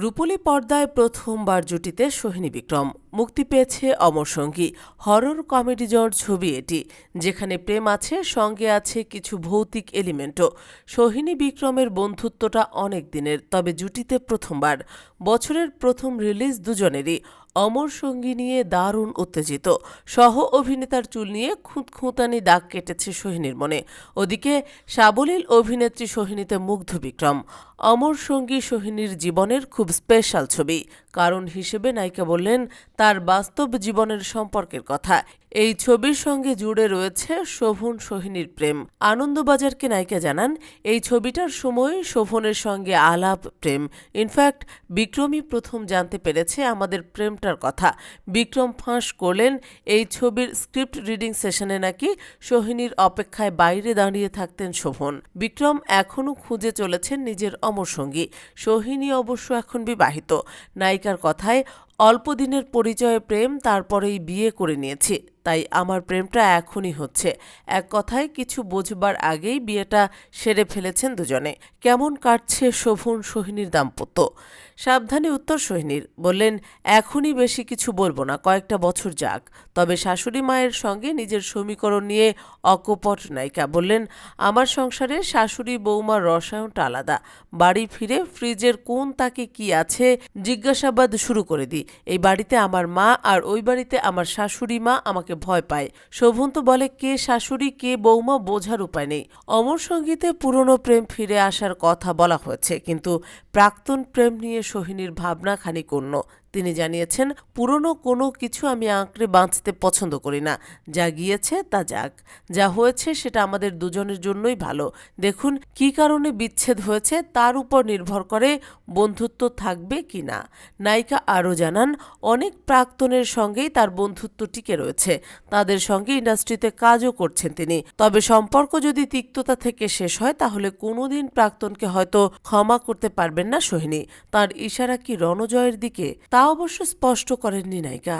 রূপলী পর্দায় প্রথমবার জুটিতে সোহিনী বিক্রম। মুক্তি পেয়েছে অমর সঙ্গী। হরর কমেডি জর ছবি এটি, যেখানে প্রেম আছে, সঙ্গে আছে কিছু ভৌতিক এলিমেন্টও। সোহিনী বিক্রমের বন্ধুত্বটা অনেক দিনের, তবে জুটিতে প্রথমবার। বছরের প্রথম রিলিজ দুজনেরই। অমর সঙ্গী নিয়ে দারুণ উত্তেজিত। সহ অভিনেতার চুল নিয়ে খুঁতখুঁতানি দাগ কেটেছে সোহিনীর মনে। ওদিকে সাবলীল অভিনেত্রী সোহিনীতে মুগ্ধ বিক্রম। অমর সঙ্গী সোহিনীর জীবনের খুব স্পেশাল ছবি। কারণ হিসেবে নায়িকা বললেন, তার বাস্তব জীবনের সম্পর্কের কথা। এই ছবির সঙ্গে জুড়ে রয়েছে শোভন সোহিনীর প্রেম। আনন্দবাজারকে নায়িকা জানান, এই ছবিটার সময় শোভনের সঙ্গে আলাপ, প্রেম। ইনফ্যাক্ট বিক্রমই প্রথম জানতে পেরেছে আমাদের প্রেমটার কথা। বিক্রম ফাঁস করলেন, এই ছবির স্ক্রিপ্ট রিডিং সেশনে নাকি সোহিনীর অপেক্ষায় বাইরে দাঁড়িয়ে থাকতেন শোভন। বিক্রম এখনও খুঁজে চলেছেন নিজের অমর সঙ্গী। সোহিনী অবশ্য এখন বিবাহিত। নায়িকার কথায়, অল্প দিনের পরিচয়ে প্রেম, তারপরেই বিয়ে করে নিয়েছি। তাই আমার প্রেমটা এখনই হচ্ছে। এক কথায়, কিছু বোঝবার আগেই বিয়েটা সেরে ফেলেছেন দুজনে। কেমন কাটছে শোভন সোহিনীর দাম্পত্য? সাবধানে উত্তর সোহিনীর, বললেন, এখনই বেশি কিছু বলব না, কয়েকটা বছর যাক। তবে শাশুড়ি মায়ের সঙ্গে নিজের সমীকরণ নিয়ে অকপট নায়িকা। বললেন, আমার সংসারে শাশুড়ি, বৌমার রসায়নটা আলাদা। বাড়ি ফিরে ফ্রিজের কোন তাকে কি আছে জিজ্ঞাসাবাদ শুরু করে দিই। এই বাড়িতে আমার মা আর ওই বাড়িতে আমার শাশুড়ি মা আমাকে ভয় পায়। শোভন তো বলে, কে শাশুড়ি, কে বৌমা বোঝার উপায় নেই। অমর সঙ্গীতে পুরনো প্রেম ফিরে আসার কথা বলা হয়েছে, কিন্তু প্রাক্তন প্রেম নিয়ে সোহিনীর ভাবনা খানিক অন্য। তিনি জানিয়েছেন, পুরনো কোনো কিছু আমি আঁকড়ে বাঁচতে পছন্দ করি না। যা গিয়েছে, তা যাক। যা হয়েছে, সেটা আমাদের দুজনের জন্যই ভালো। দেখুন, কী কারণে বিচ্ছেদ হয়েছে, তার উপর নির্ভর করে বন্ধুত্ব থাকবে কি না। নায়িকা আরও জানান, অনেক প্রাক্তনের সঙ্গেই তার বন্ধুত্ব টিকে রয়েছে। তাদের সঙ্গে ইন্ডাস্ট্রিতে কাজও করছেন তিনি। তবে সম্পর্ক যদি তিক্ততা থেকে শেষ হয়, তাহলে কোনোদিন প্রাক্তনকে হয়তো ক্ষমা করতে পারবেন না সোহিনী। তার ইশারা কি রণজয়ের দিকে? তা অবশ্য স্পষ্ট করেননি নায়িকা।